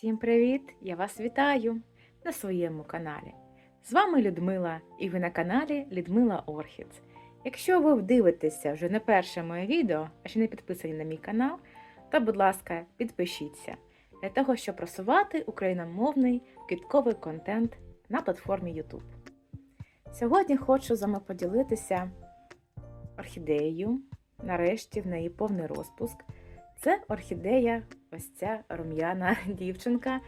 Всім привіт! Я вас вітаю на своєму каналі. З вами Людмила і ви на каналі Людмила Орхідс. Якщо ви дивитеся вже не перше моє відео, а ще не підписані на мій канал, то, будь ласка, підпишіться для того, щоб просувати україномовний квітковий контент на платформі YouTube. Сьогодні хочу з вами поділитися орхідеєю. Нарешті в неї повний розпуск. Це орхідея, ось ця рум'яна дівчинка,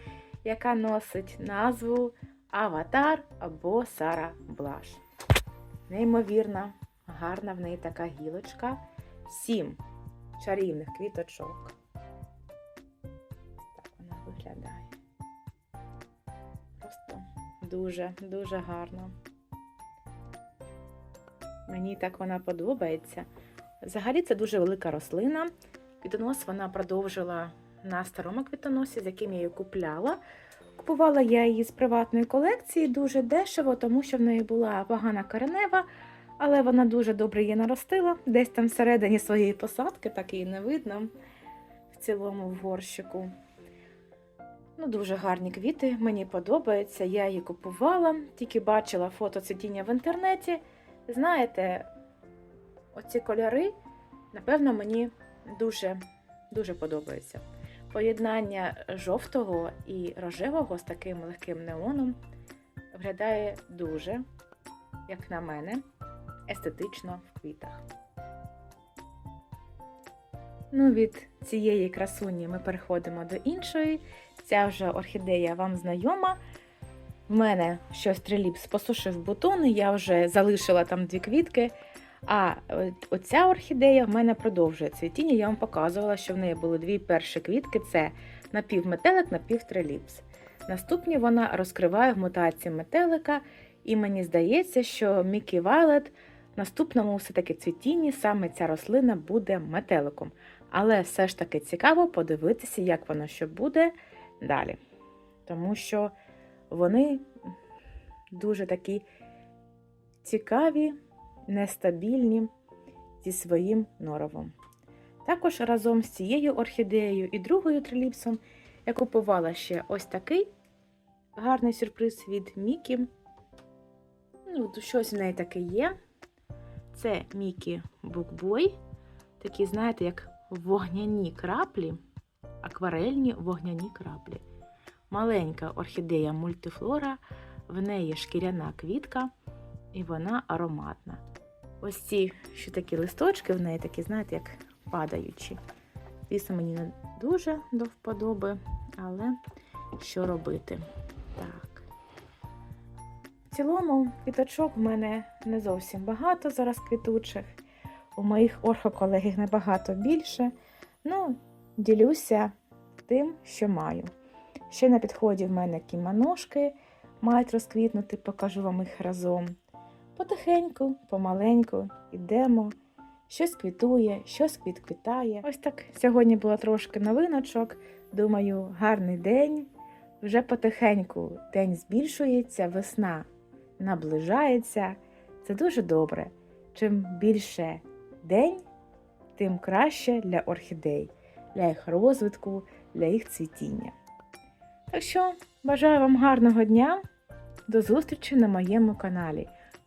яка носить назву Аватар або Сара Блаш. Неймовірна, гарна в неї така гілочка. Сім чарівних квіточок. Так вона виглядає. Просто дуже-дуже гарно. Мені так вона подобається. Взагалі це дуже велика рослина. Квітонос вона продовжила на старому квітоносі, з яким я її купляла. Купувала я її з приватної колекції дуже дешево, тому що в неї була погана коренева, але вона дуже добре її наростила. Десь там всередині своєї посадки, так її не видно в цілому в горщику. Ну, Дуже гарні квіти, мені подобаються. Я її купувала, тільки бачила фото цвітіння в інтернеті. Знаєте, оці кольори, напевно, мені дуже, дуже подобаються. Поєднання жовтого і рожевого з таким легким неоном виглядає дуже, як на мене, естетично в квітах. Ну, від цієї красуні ми переходимо до іншої. Ця вже орхідея вам знайома. В мене щось триліпс посушив бутони, я вже залишила там дві квітки. А оця орхідея в мене продовжує цвітіння. Я вам показувала, що в неї були дві перші квітки: це напівметелик, напівтриліпс. Наступні вона розкриває в мутації метелика, і мені здається, що Мікі Вайлет в наступному все-таки цвітінні саме ця рослина буде метеликом. Але все ж таки цікаво подивитися, як воно що буде далі. Тому що вони дуже такі цікаві нестабільні зі своїм норовом. Також разом з цією орхідеєю і другою триліпсом я купувала ще ось такий гарний сюрприз від Мікі. Ну, щось в неї таке є. Це Мікі Букбой. Такі, знаєте, як вогняні краплі, акварельні вогняні краплі. Маленька орхідея мультифлора, в неї шкіряна квітка, і вона ароматна. Ось ці що такі листочки в неї такі, знаєте, як падаючі. Звісно, мені не дуже до вподоби, але що робити? Так. В цілому, квіточок в мене не зовсім багато зараз квітучих. У моїх орхоколегів набагато більше. Ну, ділюся тим, що маю. Ще на підході в мене кіманошки мають розквітнути, покажу вам їх разом. Потихеньку, помаленьку йдемо, щось квітує, щось квітквітає. Ось так сьогодні було трошки новиночок. Думаю, гарний день. Вже потихеньку день збільшується, весна наближається. Це дуже добре. Чим більше день, тим краще для орхідей, для їх розвитку, для їх цвітіння. Так що бажаю вам гарного дня. До зустрічі на моєму каналі.